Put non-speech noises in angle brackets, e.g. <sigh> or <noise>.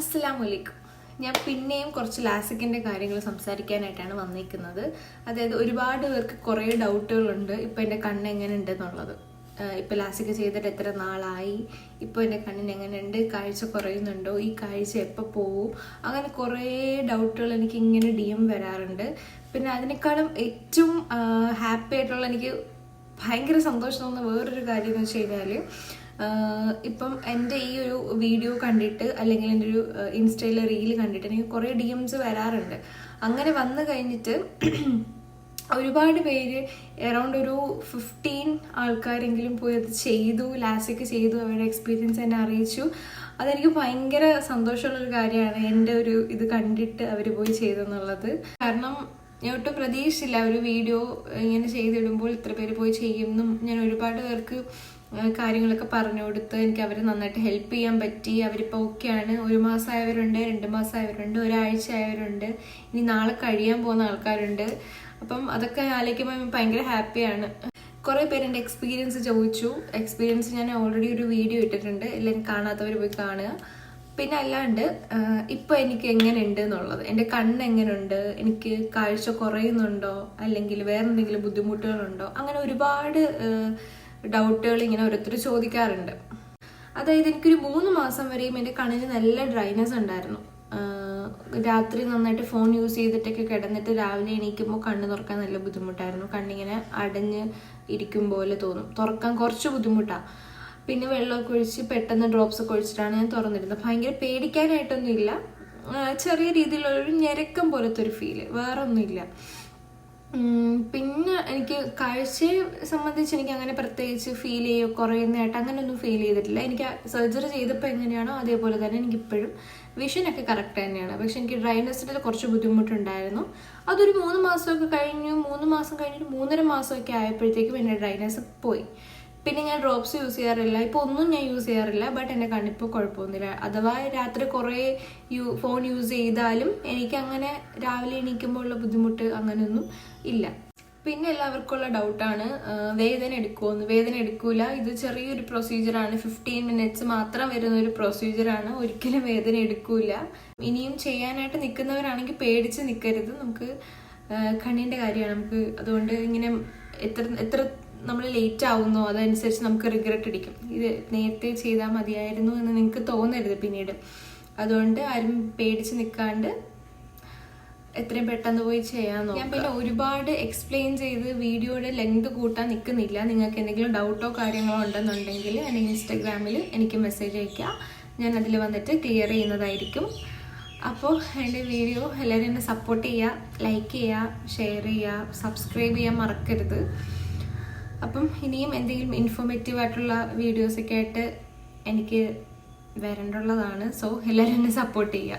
അസ്സലാമലൈക്കും ഞാൻ പിന്നെയും കുറച്ച് ലാസിക്കിന്റെ കാര്യങ്ങൾ സംസാരിക്കാനായിട്ടാണ് വന്നിരിക്കുന്നത് അതായത് ഒരുപാട് പേർക്ക് കുറേ ഡൗട്ടുകളുണ്ട്. ഇപ്പോൾ എന്റെ കണ്ണ് എങ്ങനെ ഉണ്ട് എന്നുള്ളത് ഇപ്പം ലാസിക്ക് ചെയ്തിട്ട് എത്ര നാളായി? ഇപ്പോൾ എന്റെ കണ്ണിന് എങ്ങനെയുണ്ട്? കാഴ്ച കുറയുന്നുണ്ടോ? ഈ കാഴ്ച എപ്പോൾ പോവും? അങ്ങനെ കുറേ ഡൗട്ടുകൾ എനിക്ക് ഇങ്ങനെ ഡി എം വരാറുണ്ട്. പിന്നെ അതിനേക്കാളും ഏറ്റവും ഹാപ്പി ആയിട്ടുള്ള എനിക്ക് ഭയങ്കര സന്തോഷം തോന്നുന്ന വേറൊരു കാര്യം എന്ന് വെച്ച് കഴിഞ്ഞാൽ ഇപ്പം എന്റെ ഈ ഒരു വീഡിയോ കണ്ടിട്ട് അല്ലെങ്കിൽ എന്റെ ഒരു ഇൻസ്റ്റയിലെ റീൽ കണ്ടിട്ട് എനിക്ക് കുറേ ഡി എംസ് വരാറുണ്ട്. അങ്ങനെ വന്നു കഴിഞ്ഞിട്ട് <clears throat> ഒരുപാട് പേര് എറൗണ്ട് ഒരു ഫിഫ്റ്റീൻ ആൾക്കാരെങ്കിലും പോയി അത് ചെയ്തു ലാസിക്ക് ചെയ്തു അവരുടെ എക്സ്പീരിയൻസ് എന്നെ അറിയിച്ചു. അതെനിക്ക് ഭയങ്കര സന്തോഷമുള്ളൊരു കാര്യമാണ് എന്റെ ഒരു ഇത് കണ്ടിട്ട് അവർ പോയി ചെയ്തെന്നുള്ളത്. കാരണം ഞാൻ ഒട്ടും പ്രതീക്ഷിച്ചില്ല ഒരു വീഡിയോ ഇങ്ങനെ ചെയ്തിടുമ്പോൾ ഇത്ര പേര് പോയി ചെയ്യുമെന്നും ഞാൻ ഒരുപാട് പേർക്ക് കാര്യങ്ങളൊക്കെ പറഞ്ഞു കൊടുത്ത് എനിക്ക് അവരെ നന്നായിട്ട് ഹെൽപ്പ് ചെയ്യാൻ പറ്റി. അവരിപ്പോൾ ഓക്കെയാണ് ഒരു മാസമായവരുണ്ട് രണ്ട് മാസമായവരുണ്ട് ഒരാഴ്ച ആയവരുണ്ട് ഇനി നാളെ കഴിയാൻ പോകുന്ന ആൾക്കാരുണ്ട്. അപ്പം അതൊക്കെ ആലോചിക്കുമ്പോൾ ഭയങ്കര ഹാപ്പിയാണ് കുറേ പേര് എന്റെ എക്സ്പീരിയൻസ് ചോദിച്ചു. എക്സ്പീരിയൻസ് ഞാൻ ഓൾറെഡി ഒരു വീഡിയോ ഇട്ടിട്ടുണ്ട്. എല്ലാവരും കാണാത്തവർ പോയി കാണുക. പിന്നെ അല്ലാണ്ട് ഇപ്പൊ എനിക്ക് എങ്ങനെയുണ്ട് എന്നുള്ളത്. എന്റെ കണ്ണ് എങ്ങനെയുണ്ട്? എനിക്ക് കാഴ്ച കുറയുന്നുണ്ടോ? അല്ലെങ്കിൽ വേറെ എന്തെങ്കിലും ബുദ്ധിമുട്ടുകളുണ്ടോ? അങ്ങനെ ഒരുപാട് ഡൗട്ടുകൾ ഇങ്ങനെ ഓരോരുത്തർ ചോദിക്കാറുണ്ട്. അതായത് എനിക്കൊരു മൂന്ന് മാസം വരെയും എന്റെ കണ്ണിന് നല്ല ഡ്രൈനെസ് ഉണ്ടായിരുന്നു. രാത്രി നന്നായിട്ട് ഫോൺ യൂസ് ചെയ്തിട്ടൊക്കെ കിടന്നിട്ട് രാവിലെ എണീക്കുമ്പോൾ കണ്ണ് തുറക്കാൻ നല്ല ബുദ്ധിമുട്ടായിരുന്നു. കണ്ണിങ്ങനെ അടഞ്ഞ് ഇരിക്കും പോലെ തോന്നും. തുറക്കാൻ കുറച്ച് ബുദ്ധിമുട്ടാണ് പിന്നെ വെള്ളമൊക്കെ ഒഴിച്ച് പെട്ടെന്ന് ഡ്രോപ്സ് ഒക്കെ ഒഴിച്ചിട്ടാണ് ഞാൻ തുറന്നിരുന്നത്. ഭയങ്കര പേടിക്കാനായിട്ടൊന്നും ഇല്ല. ചെറിയ രീതിയിലുള്ളൊരു ഞെരക്കം പോലത്തെ ഒരു ഫീൽ വേറെ ഒന്നുമില്ല ഉം, പിന്നെ എനിക്ക് കാഴ്ചയെ സംബന്ധിച്ച് എനിക്ക് അങ്ങനെ പ്രത്യേകിച്ച് ഫീൽ ചെയ്യുക കുറയുന്നതായിട്ട് അങ്ങനെയൊന്നും ഫീൽ ചെയ്തിട്ടില്ല. എനിക്ക് സർജറി ചെയ്തപ്പോൾ എങ്ങനെയാണോ അതേപോലെ തന്നെ എനിക്ക് ഇപ്പോഴും വിഷനൊക്കെ കറക്റ്റ് തന്നെയാണ്. പക്ഷെ എനിക്ക് ഡ്രൈനെസ്സിന്റെ കുറച്ച് ബുദ്ധിമുട്ടുണ്ടായിരുന്നു. അതൊരു മൂന്ന് മാസമൊക്കെ കഴിഞ്ഞു. മൂന്ന് മാസം കഴിഞ്ഞിട്ട് മൂന്നര മാസമൊക്കെ ആയപ്പോഴത്തേക്കും എന്റെ ഡ്രൈനെസ് പോയി. പിന്നെ ഞാൻ ഡ്രോപ്സ് യൂസ് ചെയ്യാറില്ല. ഇപ്പോൾ ഒന്നും ഞാൻ യൂസ് ചെയ്യാറില്ല. ബട്ട് എന്റെ കണ്ണിപ്പോൾ കുഴപ്പമൊന്നുമില്ല. അഥവാ രാത്രി കുറേ യൂ ഫോൺ യൂസ് ചെയ്താലും എനിക്ക് അങ്ങനെ രാവിലെ എണീക്കുമ്പോഴുള്ള ബുദ്ധിമുട്ട് അങ്ങനെയൊന്നും ഇല്ല. പിന്നെ എല്ലാവർക്കുള്ള ഡൗട്ടാണ് വേദന എടുക്കുമെന്ന് വേദന എടുക്കൂല. ഇത് ചെറിയൊരു പ്രൊസീജിയറാണ് ഫിഫ്റ്റീൻ മിനിറ്റ്സ് മാത്രം വരുന്ന ഒരു പ്രൊസീജിയറാണ് ഒരിക്കലും വേദന എടുക്കൂല. ഇനിയും ചെയ്യാനായിട്ട് നിൽക്കുന്നവരാണെങ്കിൽ പേടിച്ച് നിൽക്കരുത്. നമുക്ക് കണ്ണിന്റെ കാര്യമാണ്. നമുക്ക് അതുകൊണ്ട് ഇങ്ങനെ എത്ര എത്ര നമ്മൾ ലേറ്റ് ആവുന്നോ അതനുസരിച്ച് നമുക്ക് റിഗ്രറ്റ് അടിക്കും. ഇത് നേരത്തെ ചെയ്താൽ മതിയായിരുന്നു എന്ന് നിങ്ങൾക്ക് തോന്നരുത് പിന്നീട്. അതുകൊണ്ട് ആരും പേടിച്ച് നിൽക്കാണ്ട് എത്രയും പെട്ടെന്ന് പോയി ചെയ്യാൻ നോക്കാം ഞാൻ പിന്നെ ഒരുപാട് എക്സ്പ്ലെയിൻ ചെയ്ത് വീഡിയോയുടെ ലെങ്ത് കൂട്ടാൻ നിൽക്കുന്നില്ല. നിങ്ങൾക്ക് എന്തെങ്കിലും ഡൗട്ടോ കാര്യങ്ങളോ ഉണ്ടെന്നുണ്ടെങ്കിൽ എന്റെ ഇൻസ്റ്റഗ്രാമിൽ എനിക്ക് മെസ്സേജ് അയക്കുക ഞാൻ അതിൽ വന്നിട്ട് ക്ലിയർ ചെയ്യുന്നതായിരിക്കും. അപ്പോൾ എന്റെ വീഡിയോ എല്ലാവരും എന്നെ സപ്പോർട്ട് ചെയ്യുക ലൈക്ക് ചെയ്യുക ഷെയർ ചെയ്യുക സബ്സ്ക്രൈബ് ചെയ്യാൻ മറക്കരുത്. അപ്പം ഇനിയും എന്തെങ്കിലും ഇൻഫോർമേറ്റീവ് ആയിട്ടുള്ള വീഡിയോസൊക്കെ ആയിട്ട് എനിക്ക് വരേണ്ടുള്ളതാണ്. സോ എല്ലാവരും എന്നെ സപ്പോർട്ട് ചെയ്യുക.